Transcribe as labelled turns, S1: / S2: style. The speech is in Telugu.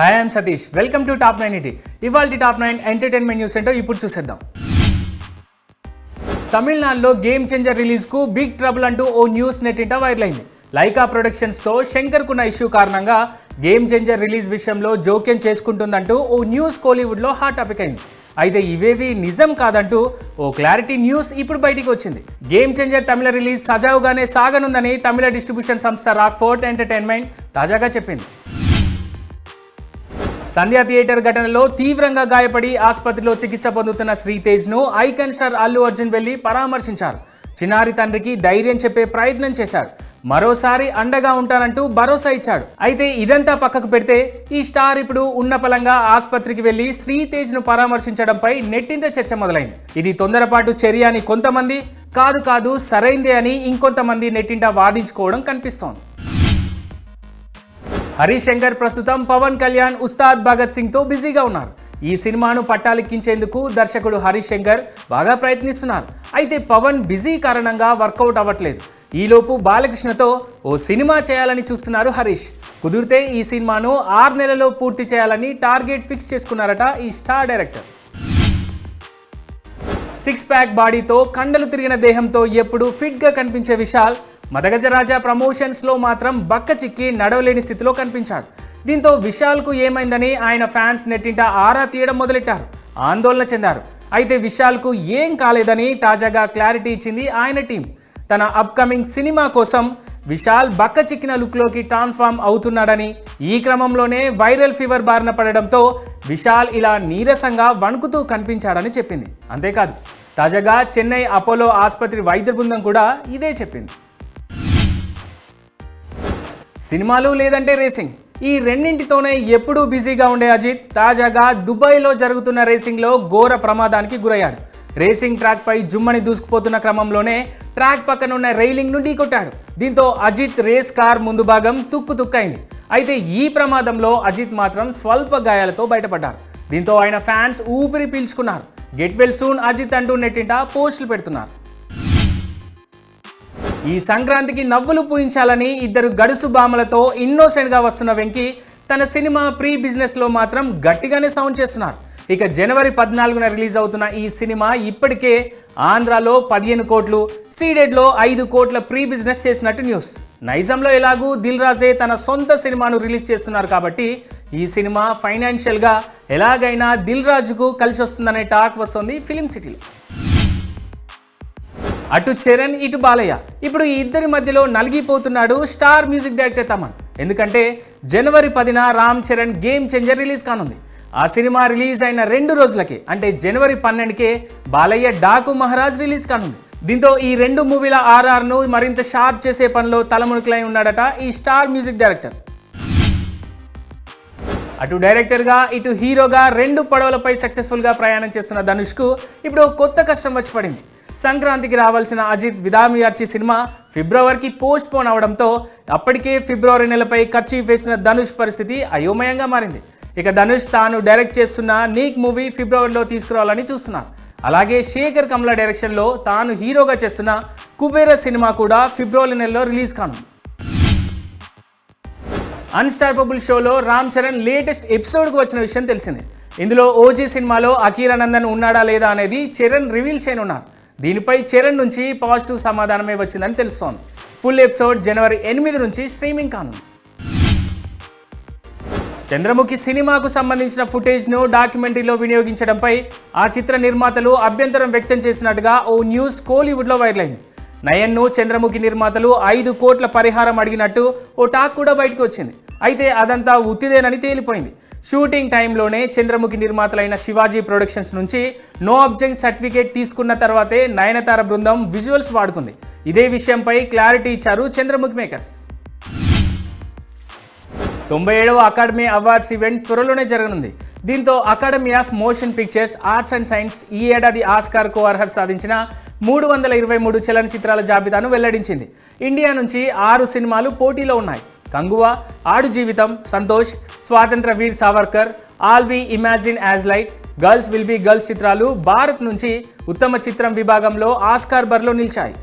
S1: Hi I'm Satish welcome to top nine ET ఇవాళ టాప్ నైన్ ఎంటర్టైన్మెంట్ న్యూస్ ఏంటో ఇప్పుడు చూసేద్దాం. తమిళనాడులో గేమ్ చేంజర్ రిలీజ్కు బిగ్ ట్రబుల్ అంటూ ఓ న్యూస్ నెట్టింట వైరల్ అయింది లైకా ప్రొడక్షన్స్తో శంకర్కున్న ఇష్యూ కారణంగా గేమ్ చేంజర్ రిలీజ్ విషయంలో జోక్యం చేసుకుంటుందంటూ ఓ న్యూస్ కోలీవుడ్లో హాట్ టాపిక్ అయింది. అయితే ఇవేవి నిజం కాదంటూ ఓ క్లారిటీ న్యూస్ ఇప్పుడు బయటికి వచ్చింది. గేమ్ చేంజర్ తమిళ రిలీజ్ సజావుగానే సాగనుందని తమిళ డిస్ట్రిబ్యూషన్ సంస్థ రాక్ఫోర్ట్ ఎంటర్టైన్మెంట్ తాజాగా చెప్పింది. సంధ్యా థియేటర్ ఘటనలో తీవ్రంగా గాయపడి ఆసుపత్రిలో చికిత్స పొందుతున్న శ్రీతేజ్ను ఐకన్ స్టార్ అల్లు అర్జున్ వెళ్ళి పరామర్శించారు. చిన్నారి తండ్రికి ధైర్యం చెప్పే ప్రయత్నం చేశాడు. మరోసారి అండగా ఉంటానంటూ భరోసా ఇచ్చాడు. అయితే ఇదంతా పక్కకు పెడితే ఈ స్టార్ ఇప్పుడు ఉన్నపలంగా ఆసుపత్రికి వెళ్ళి శ్రీతేజ్ను పరామర్శించడంపై నెట్టింట చర్చ మొదలైంది. ఇది తొందరపాటు చర్య అని కొంతమంది కాదు కాదు సరైందే అని ఇంకొంతమంది నెట్టింట వాదించుకోవడం కనిపిస్తోంది. హరీష్ శంకర్ ప్రస్తుతం పవన్ కళ్యాణ్ ఉస్తాద్ భగత్ సింగ్తో బిజీగా ఉన్నారు. ఈ సినిమాను పట్టాలెక్కించేందుకు దర్శకుడు హరీష్ శంకర్ బాగా ప్రయత్నిస్తున్నారు. అయితే పవన్ బిజీ కారణంగా వర్కౌట్ అవ్వట్లేదు. ఈలోపు బాలకృష్ణతో ఓ సినిమా చేయాలని చూస్తున్నారు హరీష్. కుదిరితే ఈ సినిమాను ఆరు నెలల్లో పూర్తి చేయాలని టార్గెట్ ఫిక్స్ చేసుకున్నారట ఈ స్టార్ డైరెక్టర్. సిక్స్ ప్యాక్ బాడీతో కండలు తిరిగిన దేహంతో ఎప్పుడు ఫిట్గా కనిపించే విశాల్ మదగజరాజా ప్రమోషన్స్లో మాత్రం బక్క చిక్కి నడవలేని స్థితిలో కనిపించాడు. దీంతో విశాల్కు ఏమైందని ఆయన ఫ్యాన్స్ నెట్టింట ఆరా తీయడం మొదలెట్టారు. ఆందోళన చెందారు. అయితే విశాల్కు ఏం కాలేదని తాజాగా క్లారిటీ ఇచ్చింది ఆయన టీం. తన అప్కమింగ్ సినిమా కోసం విశాల్ బక్క చిక్కిన లుక్లోకి ట్రాన్స్ఫామ్ అవుతున్నాడని ఈ క్రమంలోనే వైరల్ ఫీవర్ బారిన పడడంతో విశాల్ ఇలా నీరసంగా వణుకుతూ కనిపించాడని చెప్పింది. అంతేకాదు తాజాగా చెన్నై అపోలో ఆసుపత్రి వైద్య బృందం కూడా ఇదే చెప్పింది. సినిమాలు లేదంటే రేసింగ్. ఈ రెండింటితోనే ఎప్పుడూ బిజీగా ఉండే అజిత్ తాజాగా దుబాయ్లో జరుగుతున్న రేసింగ్లో ఘోర ప్రమాదానికి గురయ్యాడు. రేసింగ్ ట్రాక్పై జుమ్మని దూసుకుపోతున్న క్రమంలోనే ట్రాక్ పక్కన ఉన్న రైలింగ్ ఢీకొట్టాడు. దీంతో అజిత్ రేస్ కార్ ముందు భాగం తుక్కు తుక్కైంది. అయితే ఈ ప్రమాదంలో అజిత్ మాత్రం స్వల్ప గాయాలతో బయటపడ్డారు. దీంతో ఆయన ఫ్యాన్స్ ఊపిరి పీల్చుకున్నారు. గెట్ వెల్ సూన్ అజిత్ అంటూ నెట్టింట పోస్టులు పెడుతున్నారు. ఈ సంక్రాంతికి నవ్వులు పూయించాలని ఇద్దరు గడుసు బామలతో ఇన్నోసెంట్గా వస్తున్న వెంకీ తన సినిమా ప్రీ బిజినెస్లో మాత్రం గట్టిగానే సౌండ్ చేస్తున్నారు. ఇక జనవరి పద్నాలుగున రిలీజ్ అవుతున్న ఈ సినిమా ఇప్పటికే ఆంధ్రాలో పదిహేను కోట్లు సీడెడ్లో ఐదు కోట్ల ప్రీ బిజినెస్ చేసినట్టు న్యూస్. నైజంలో ఎలాగూ దిల్ రాజే తన సొంత సినిమాను రిలీజ్ చేస్తున్నారు కాబట్టి ఈ సినిమా ఫైనాన్షియల్గా ఎలాగైనా దిల్ రాజుకు కలిసి వస్తుందనే టాక్ వస్తుంది ఫిలిం సిటీలో. అటు చరణ్ ఇటు బాలయ్య. ఇప్పుడు ఈ ఇద్దరి మధ్యలో నలిగిపోతున్నాడు స్టార్ మ్యూజిక్ డైరెక్టర్ తమన్. ఎందుకంటే జనవరి పదిన Ram Charan game changer release కానుంది. ఆ సినిమా రిలీజ్ అయిన రెండు రోజులకి అంటే జనవరి పన్నెండుకే బాలయ్య డాకు మహారాజ్ రిలీజ్ కానుంది. దీంతో ఈ రెండు మూవీల ఆర్ఆర్ను మరింత షార్ప్ చేసే పనిలో తలమునుకులై ఉన్నాడట ఈ స్టార్ మ్యూజిక్ డైరెక్టర్. అటు డైరెక్టర్గా ఇటు హీరోగా రెండు పడవలపై సక్సెస్ఫుల్గా ప్రయాణం చేస్తున్న ధనుష్కు ఇప్పుడు కొత్త కష్టం వచ్చి పడింది. సంక్రాంతికి రావాల్సిన అజిత్ విదామియార్చి సినిమా ఫిబ్రవరికి పోస్ట్ పోన్ అవడంతో అప్పటికే ఫిబ్రవరి నెలపై ఖర్చు వేసిన ధనుష్ పరిస్థితి అయోమయంగా మారింది. ఇక ధనుష్ తాను డైరెక్ట్ చేస్తున్న నీక్ మూవీ ఫిబ్రవరిలో తీసుకురావాలని చూస్తున్నారు. అలాగే శేఖర్ కమల డైరెక్షన్లో తాను హీరోగా చేస్తున్న కుబేర సినిమా కూడా ఫిబ్రవరి నెలలో రిలీజ్ కానుంది. అన్స్టాపబుల్ షోలో రామ్ చరణ్ లేటెస్ట్ ఎపిసోడ్కు వచ్చిన విషయం తెలిసిందే. ఇందులో ఓజీ సినిమాలో అఖీరానందన్ ఉన్నాడా లేదా అనేది చరణ్ రివీల్ చేయనున్నారు. దీనిపై చరణ్ నుంచి పాజిటివ్ సమాధానమే వచ్చిందని తెలుస్తోంది. ఫుల్ ఎపిసోడ్ జనవరి ఎనిమిది నుంచి స్ట్రీమింగ్ కానుంది. చంద్రముఖి సినిమాకు సంబంధించిన ఫుటేజ్ను డాక్యుమెంటరీలో వినియోగించడంపై ఆ చిత్ర నిర్మాతలు అభ్యంతరం వ్యక్తం చేసినట్టుగా ఓ న్యూస్ కోలీవుడ్లో వైరల్ అయింది నయన్ను చంద్రముఖి నిర్మాతలు ఐదు కోట్ల పరిహారం అడిగినట్టు ఓ టాక్ కూడా బయటకు వచ్చింది. అయితే అదంతా ఉత్తిదేనని తేలిపోయింది. షూటింగ్ టైంలోనే చంద్రముఖి నిర్మాతలైన శివాజీ ప్రొడక్షన్స్ నుంచి నో అబ్జెక్ట్ సర్టిఫికేట్ తీసుకున్న తర్వాతే నయనతార బృందం విజువల్స్ వాడుకుంది ఇదే విషయంపై క్లారిటీ ఇచ్చారు చంద్రముఖి మేకర్స్. తొంభై ఏడవ అకాడమీ అవార్డ్స్ ఈవెంట్ త్వరలోనే జరగనుంది. దీంతో academy of motion pictures arts and science ఈ ఏడాది ఆస్కార్కు అర్హత సాధించిన మూడు వందల ఇరవై మూడు చలనచిత్రాల జాబితాను వెల్లడించింది. ఇండియా నుంచి ఆరు సినిమాలు పోటీలో ఉన్నాయి. Kanguva Aadu Jeevitham Santosh Swatantrya Veer Savarkar all we imagine as light girls will be girls చిత్రాలు భారత్ నుంచి ఉత్తమ చిత్రం విభాగంలో ఆస్కార్ బర్లో నిలిచాయి.